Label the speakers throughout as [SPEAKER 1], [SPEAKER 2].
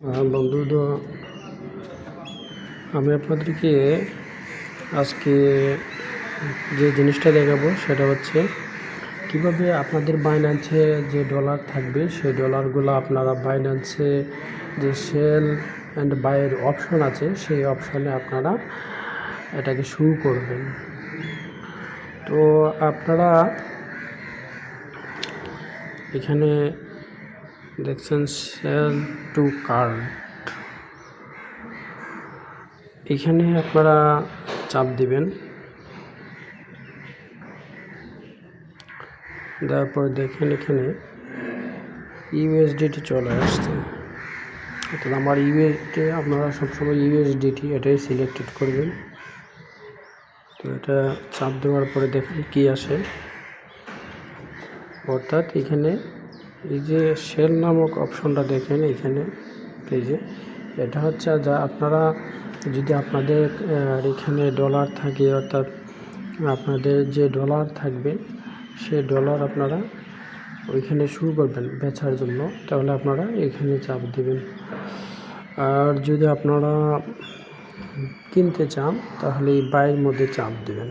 [SPEAKER 1] বন্ধুরা আমি আপনাদেরকে আজকে যে জিনিসটা দেখাবো সেটা হচ্ছে কীভাবে আপনাদের বাইন্যান্সে যে ডলার থাকবে, সেই ডলারগুলো আপনারা বাইন্যান্সে যে সেল অ্যান্ড বাইয়ের অপশন আছে, সেই অপশনে আপনারা এটাকে শুরু করবেন। তো আপনারা এখানে দেখছেন সেল টু কার্ড এখানে আপনারা চাপ দিবেন। দেওয়ার পর দেখেন এখানে ইউএসডিটি চলে আসছে। অর্থাৎ আমার ইউএসডি আপনারা সবসময় ইউএসডিটি এটাই সিলেক্টেড করবেন। তো এটা চাপ দেওয়ার পরে দেখেন কি আসে। অর্থাৎ এখানে এই যে সেল নামক অপশনটা দেখেন এখানে যে। এটা হচ্ছে যা আপনারা যদি আপনাদের এখানে ডলার থাকে, অর্থাৎ আপনাদের যে ডলার থাকবে, সে ডলার আপনারা ওইখানে শুরু করবেন বেচার জন্য, তাহলে আপনারা এখানে চাপ দেবেন। আর যদি আপনারা কিনতে চান, তাহলে এই বাইয়ের মধ্যে চাপ দিবেন।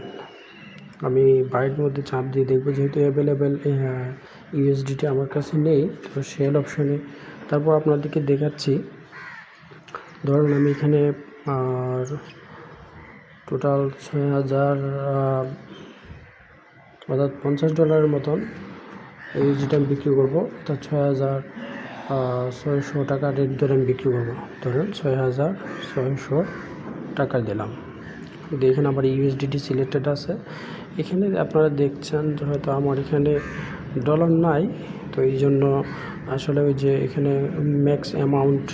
[SPEAKER 1] আমি বাইরের মধ্যে চাপ দিয়ে দেখব যেহেতু অ্যাভেলেবেল ইউএসডিটি আমার কাছে নেই, তো সেল অপশনে তারপর আপনাদেরকে দেখাচ্ছি। ধরুন আমি এখানে, আর টোটাল ছয় হাজার অর্থাৎ পঞ্চাশ ডলারের মতন ইউএসডিটা আমি বিক্রি করব। অর্থাৎ ছয় হাজার ছয়শো টাকা রেট ধরে আমি বিক্রি করব। ধরুন ছয় হাজার, ছয়শো টাকা দিলাম। দেখেন আমার ইউএসডিটি সিলেক্টেড আছে। এখানে আপনারা দেখছেন হয়তো আমার এখানে ডলার নাই, তো এই জন্য আসলে ওই যে এখানে ম্যাক্স অ্যামাউন্ট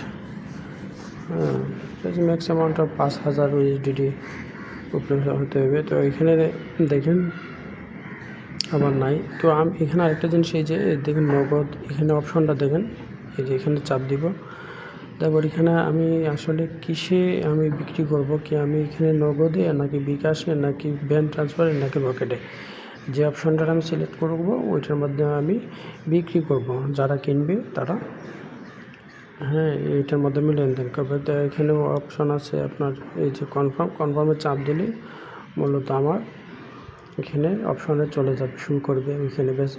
[SPEAKER 1] হ্যাঁ ম্যাক্স অ্যামাউন্টটা পাঁচ হাজার ইউএসডিটি উপরে হতে হবে। তো এখানে দেখেন আমার নাই। তো আমি এখানে আরেকটা জিনিস, এই যে দেখুন নগদ, এখানে অপশনটা দেখেন, এই যে এখানে চাপ দিব। তারপর এখানে আমি আসলে কিসে আমি বিক্রি করব? কি আমি এখানে নগদে নাকি বিকাশে নাকি ব্যাংক ট্রান্সফারে নাকি রকেটে যে অপশনটা আমি সিলেক্ট করব, ওইটার মধ্যে আমি বিক্রি করব। যারা কিনবে তারা হ্যাঁ এইটার মাধ্যমে লেনদেন করবে। তো এখানে অপশন আছে আপনার, এই যে কনফার্ম কনফার্মে চাপ দিলে মূলত আমার এখানে অপশনে চলে যাবে, শুরু করবে। ওইখানে বেচ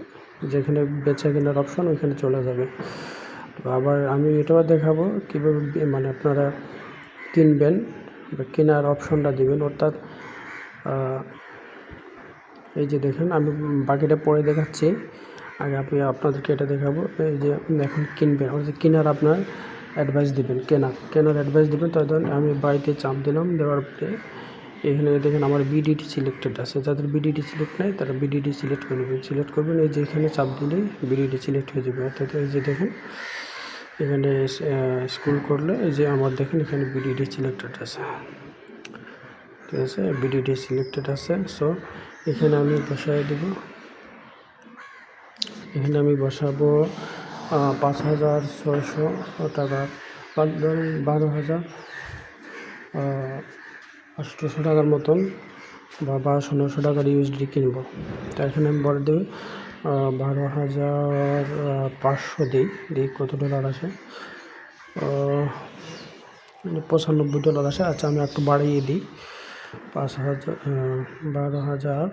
[SPEAKER 1] যেখানে বেচা কেনার অপশন ওইখানে চলে যাবে। তো আবার আমি এটাও দেখাবো কীভাবে মানে আপনারা কিনবেন বা কেনার অপশনটা দিবেন। অর্থাৎ এই যে দেখেন, আমি বাকিটা পরে দেখাচ্ছি। আগে আপনি, আপনাদেরকে এটা দেখাবো। এই যে এখন কিনবেন, অর্থাৎ কেনার আপনার অ্যাডভাইস দেবেন কেনা কেনার অ্যাডভাইস দিবেন। তখন আমি বাড়িতে চাপ দিলাম, দেওয়ার পরে এখানে দেখেন আমার বিডিটি সিলেক্টেড আছে। যাদের বিডিটি সিলেক্ট নাই, তারা বিডিটি সিলেক্ট করে নেবেন। সিলেক্ট করবেন, এই যে এখানে চাপ দিলেই বিডিটি সিলেক্ট হয়ে যাবে। অর্থাৎ এই যে দেখেন এখানে স্কুল করলে এই যে আমার দেখেন এখানে বিডিটি সিলেক্টেড আছে। ঠিক আছে? বিডিটি সিলেক্টেড আছে। সো এখানে আমি বসাই দেব। এখানে আমি বসাবো পাঁচ হাজার ছয়শো টাকা। ধরুন বারো হাজার আটশোশো টাকার মতন বা বারোশো নশো টাকার ইউএসডি কিনবো। তো এখানে আমি বলে দেবে বারো হাজার পাঁচশো দিই দিই কত ডলার আসে? মানে পঁচানব্বই ডলার আসে। আচ্ছা আমি একটু বাড়িয়ে দিই। পাঁচ হাজার বারো হাজার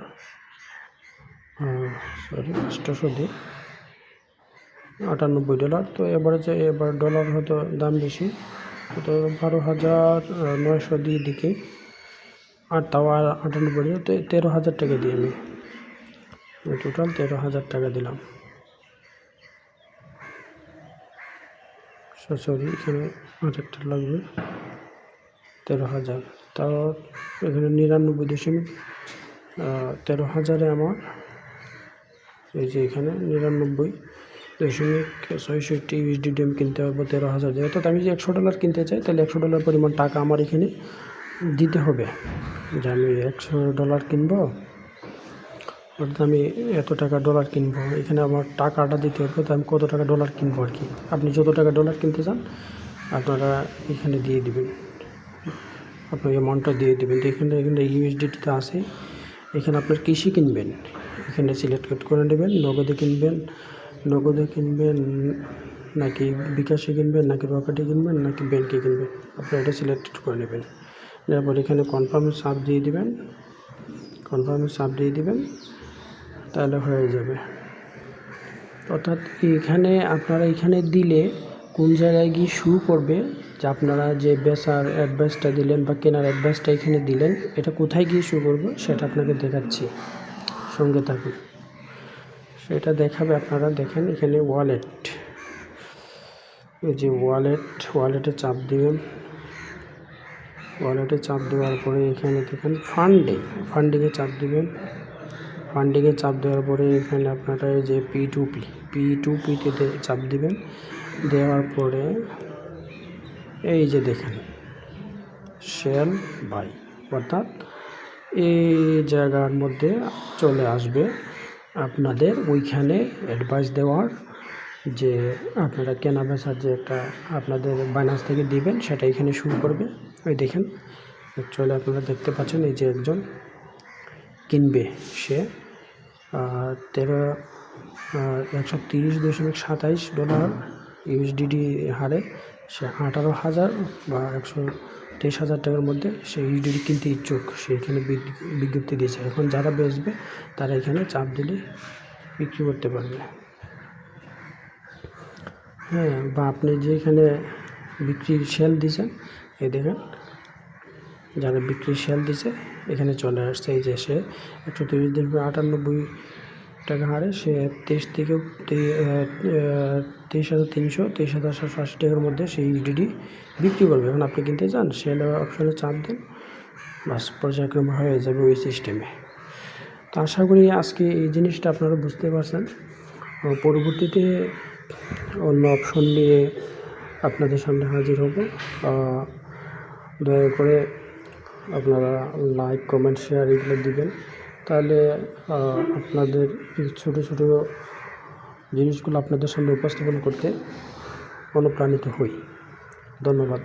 [SPEAKER 1] সরি আটশোশো দিই। আটানব্বই ডলার তো এবারে যে, এবার ডলার হয়তো দাম বেশি। তো বারো হাজার নয়শো দিয়ে দিকে। আর তাও আটানব্বই তো তেরো হাজার টাকা দিই আমি। টোটাল তেরো হাজার টাকা দিলাম। সরি এখানে আরেকটা লাগবে। তেরো হাজার। তাও এখানে নিরানব্বই দশমিক তেরো হাজারে আমার, এই যে এখানে নিরানব্বই দশমিক ছয়ষট্টি ইউএসডি ডিএম কিনতে পারব তেরো হাজার। দিয়ে অর্থাৎ আমি যে একশো ডলার কিনতে চাই, তাহলে একশো ডলার পরিমাণ টাকা আমার এখানে দিতে হবে। যে আমি একশো ডলার কিনবো অর্থাৎ আমি এত টাকা ডলার কিনবো, এখানে আমার টাকাটা দিতে হবে, তো আমি কত টাকা ডলার কিনবো আর কি? আপনি যত টাকা ডলার কিনতে চান, আপনারা এখানে দিয়ে দিবেন। আপনার অ্যামাউন্টটা দিয়ে দেবেন। তো এখানে এখানে ইউএসডিটিতে আছে। এখানে আপনার কৃষি কিনবেন। এখানে সিলেক্ট করে নেবেন, নগদে কিনবেন নগদে কিনবেন, নাকি বিকাশে কিনবেন, নাকি রকেটে কিনবেন, নাকি ব্যাংকে কিনবেন। আপনারা এটা সিলেক্ট করে নেবেন। তারপর এখানে কনফার্মে সাপ দিয়ে দেবেন। কনফার্মে সাপ দিয়ে দিবেন। তাহলে হয়ে যাবে। অর্থাৎ এখানে আপনারা এখানে দিলে কোন জায়গায় গিয়ে শু করবে যে আপনারা যে বেচার অ্যাডভাইসটা দিলেন বা কেনার অ্যাডভাইসটা এখানে দিলেন, এটা কোথায় গিয়ে শু করবে সেটা আপনাকে দেখাচ্ছি। সঙ্গে থাকুন। সেটা দেখাবে আপনারা, দেখেন এখানে ওয়ালেট এই যে ওয়ালেট ওয়ালেটে চাপ দিবেন। ওয়ালেটে চাপ দেওয়ার পরে এখানে দেখেন ফান্ডিং ফান্ডিংয়ে চাপ দিবেন। ফান্ডিংয়ে চাপ দেওয়ার পরে এখানে আপনারা এই যে P to P P to পিতে চাপ দিবেন। দেওয়ার পরে এই যে দেখেন শেল বাই অর্থাৎ এই জায়গার মধ্যে চলে আসবে আপনাদের ওইখানে অ্যাডভাইস দেওয়ার যে আপনারা কেনা বেচার যে একটা আপনাদের বাইনাস থেকে দিবেন, সেটা এখানে শুরু করবে। ওই দেখেন অ্যাকচুয়ালি আপনারা দেখতে পাচ্ছেন এই যে একজন কিনবে সে তেরো একশো তিরিশ দশমিক সাতাইশ ডলার ইউএসডিডি হারে সে আঠারো হাজার বা একশো তেইশ হাজার টাকার মধ্যে সে ইউএসডিডি কিনতে ইচ্ছুক। সে এখানে বিজ্ঞ- বিজ্ঞপ্তি দিয়েছে। এখন যারা বেচবে, তারা এখানে চাপ দিলে বিক্রি করতে পারবে। হ্যাঁ বা আপনি যে এখানে বিক্রির সেল দিয়েছেন, এই দেখেন, যারা বিক্রির সেল দিছে এখানে চলে আসছে, এই যে সে একশো তিরিশ দিন আটানব্বই টাকা হারে, সে তেইশ থেকে তেইশ হাজার তিনশো, তেইশ হাজার সাতশো আশি টাকার মধ্যে সেই ইউডিডি বিক্রি করবে। এখন আপনি কিনতে চান সেল অপশনে চাপ দিন, বাস পর্যায়ক্রম হয়ে যাবে ওই সিস্টেমে তো আশা করি আজকে এই জিনিসটা আপনারা বুঝতে পারছেন। পরবর্তীতে অন্য অপশন নিয়ে আপনাদের সামনে হাজির হব। দয়া করে আপনারা লাইক কমেন্ট শেয়ার এগুলো দিবেন। তাহলে আপনাদের এই ছোটো ছোটো জিনিসগুলো আপনাদের সামনে উপস্থাপন করতে অনুপ্রাণিত হই। ধন্যবাদ।